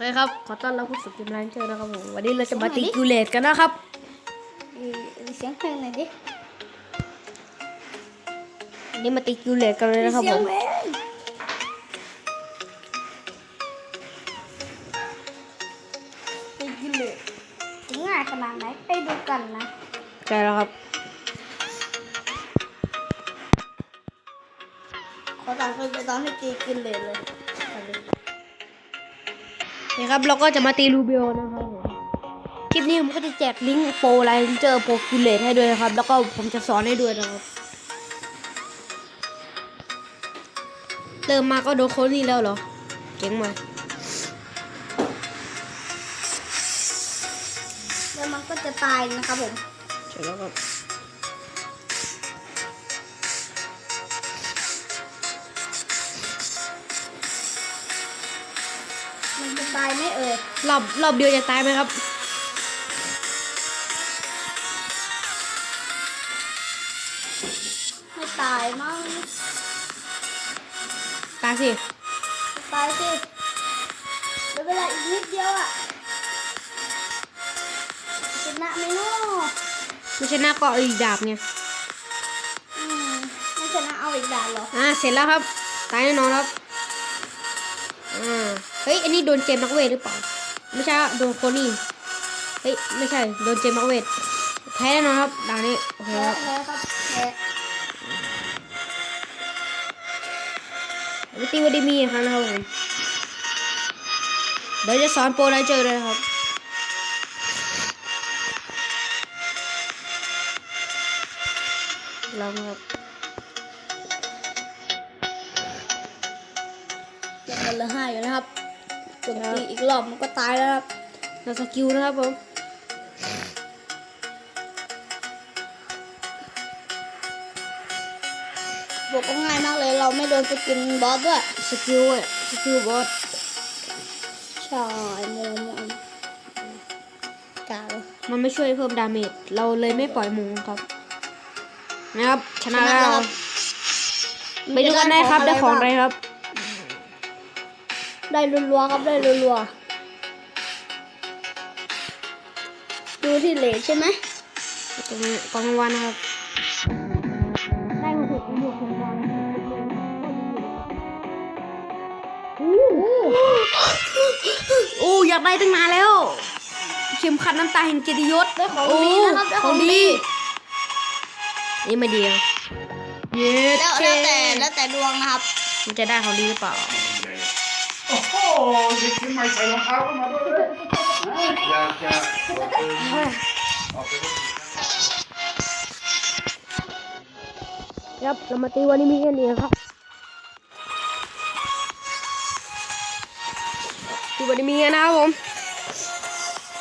เคครับ ขอต้อนรับผู้สู่เกมไลน์เจอนะครับผม วันนี้เราจะมาตีกิวเลตกันนะครับเอ่อเสียงเพลงหน่อยดิวันนี้มาตีกิวเลตกันเลยนะครับเสีผยงมเพลงไปกินเลยจะง่ายขนาดไหนไปดูกันนะ ใช่แล้วครับ ขอตังค์ไปตอนให้ตีกินเลยเลย นี่ครับ เราก็จะมาตีรูเบลนะครับผมคลิปนี้ผมก็จะแจกลิงก์โปรไลน์เจอโปรกิวเลตให้ด้วยนะครับ แล้วก็ผมจะสอนให้ด้วยนะครับ เริ่มมาก็โดนโค้ดนี่แล้วเหรอเจ๋งมากแล้วมันก็จะตายนะครับผมใช่แล้วครับ ตายไหมเอ่ยรอบรอบเดียวจะตายไหมครับ ไม่ตายมั้งตายสิ ตายสิเหลือเวลาอีกนิดเดียวอะชนะไหมเนาะไม่ชนะก็เอาอีกดาบไงอืมไม่ชนะเอาอีกด่านเหรอ อ่า เสร็จแล้วครับ ตายแน่นอนครับ อ่า เฮ้ย อันนี้โดนเจมส์มักเวทหรือเปล่า ไม่ใช่โดนโคนี่ เฮ้ย ไม่ใช่ โดนเจมส์มักเวท แพ้แน่นอนครับด่านนี้ โอเคครับแพ้ครับแพ้วิตีวัดีมีครั้งนะครับผมเดี๋ยวจะสอนโปรไลเจอร์เลยครับลองครับยังเหลือห้าอยู่นะครับ จนตีอีกรอบมันก็ตายแล้วครับเราสกิลนะครับผมบอกก็ง่ายมากเลยเราไม่โดนสกินบอสด้วยสกิลอะสกิลบอสใช่โมโมกาวมันไม่ช่วยเพิ่มดาเมจเราเลยไม่ปล่อยหมูครับนะครับชนะแล้วไปดูกันได้ครับได้ของอะไรครับ ได้รัวๆครับได้รัวๆดูที่เหลวใช่ไหมตรงนี้กองรางวัลนะครับได้มาถูกหมวกของเราโอ้อยากได้ตั้งนานแล้ว เข็มขัดน้ำตาแห่งเกียรติยศได้ของดีนะครับได้ขขอองงดีดีนี่มาดีอะเย้แล้วแล้วแต่แล้วแต่ดวงนะครับ มันจะได้ของดีหรือเปล่า โอ้โหหยิบขึ้นมาใส่รองเท้าเข้ามาด้วยเลยอยากจะออกไปครับเรามาตีวันนี้มีกันเองครับตีวันนี้มีกันนะครับผม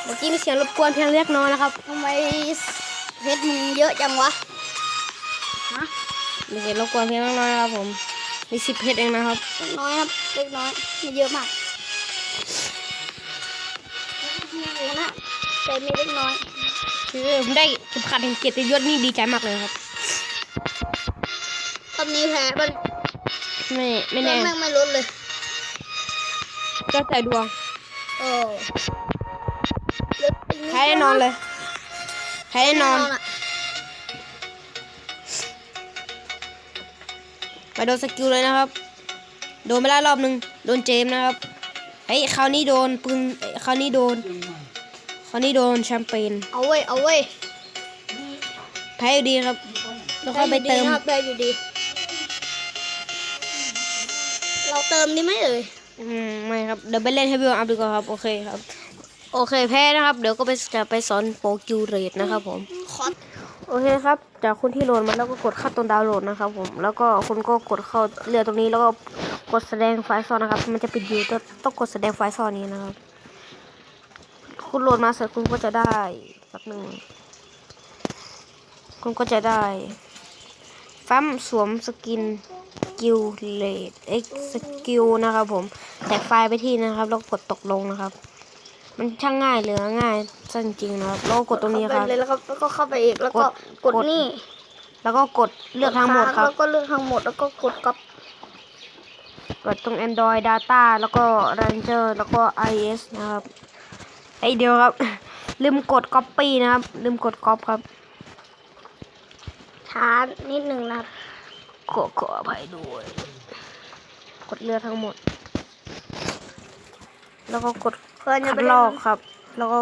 เมื่อกี้มีเสียงรบกวนเพียงเล็กน้อยนะครับทำไมเพชรมึงเยอะจังวะฮะมีเสียงรบกวนเพียงเล็กน้อยนะครับผม มีสิบเพชรเองนะครับเล็กน้อยครับ เล็กน้อยไม่เยอะมากมีอยู่นะแต่มีเล็กน้อย คือผมได้เข็มขัดแห่งเกียรติยศนี่ดีใจมากเลยครับตอนนี้แพ้มันไม่ไม่เรื่แน่องแม่งไม่ลดเลยเจ้าแต่ดวงโอ้เหลืออีกดแพ้แน่นอนเลยแพ้แน่นอน ไปโดนสกิลเลยนะครับ โดนไปแล้วรอบหนึ่งโดนเจมส์นะครับเฮ้ยคราวนี้โดนปืนเอ้ยคราวนี้โดนคราวนี้โดนแชมเปญเอาเว้ยเอาเว้ยแพ้อยู่ดีครับแล้วค่อยไปเติมด้อยู่ดีนะครับได้อยู่ดี เราเติมดีไหมเอ่ยอืมไม่ครับเดี๋ยวไปเล่นให้วิวอัพดีกว่าครับ โอเคครับ โอเคแพ้นะครับ เดี๋ยวก็ไปจะไปสอนโปรกิวเรตนะครับผมคอส โอเคครับ จากคุณที่โหลดมาแล้วก็กดเข้าตรงดาวน์โหลดนะครับผม แล้วก็คุณก็กดเข้าเรือตรงนี้แล้วก็กดแสดงไฟล์ซ่อนนะครับ มันจะปิดอยู่ต้องกดแสดงไฟล์ซ่อนนี้นะครับ คุณโหลดมาเสร็จคุณก็จะได้สักหนึ่ง คุณก็จะได้ฟัมสวมสกินกิลเลดเอ็กสกิลนะครับผม แตกไฟล์ไปที่นะครับ แล้วกดตกลงนะครับ มันช่างง่ายเหลือง่ายซะจริงๆนะครับแล้วก็กดตรงนี้ครับเข้าไปเลยแล้วก็แล้วก็เข้าไปอีกแล้วก็กกดดนี่ แล้วก็กดเลือกทั้งหมดครับแล้วก็เลือกทั้งหมดแล้วก็กดก๊อปกดตรง Android Data แล้วก็ Ranger แล้วก็ iOS นะครับไอยเดียวครับ ลืมกด Copy นะครับ ลืมกด Copy ครับช้านิดหนึ่งนะครับขอขออภัยด้วย กดเลือกทั้งหมด แล้วก็กดเพื่อนจะคัดไปลเล่อนกครับ แล้วก็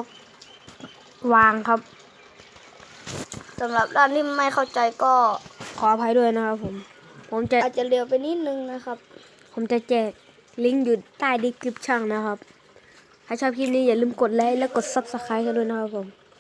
วางครับสำหรับด้านที่ไม่เข้าใจก็ขออภัยด้วยนะครับผม ผมจะอาจจะเร็วไปนิดนึงนะครับ ผมจะแจกลิงก์อยู่ใต้ดีคริปชั่นนะครับ ถ้าชอบคลิปนี้อย่าลืมกดไลค์และกด Subscribe กันด้วยนะครับผม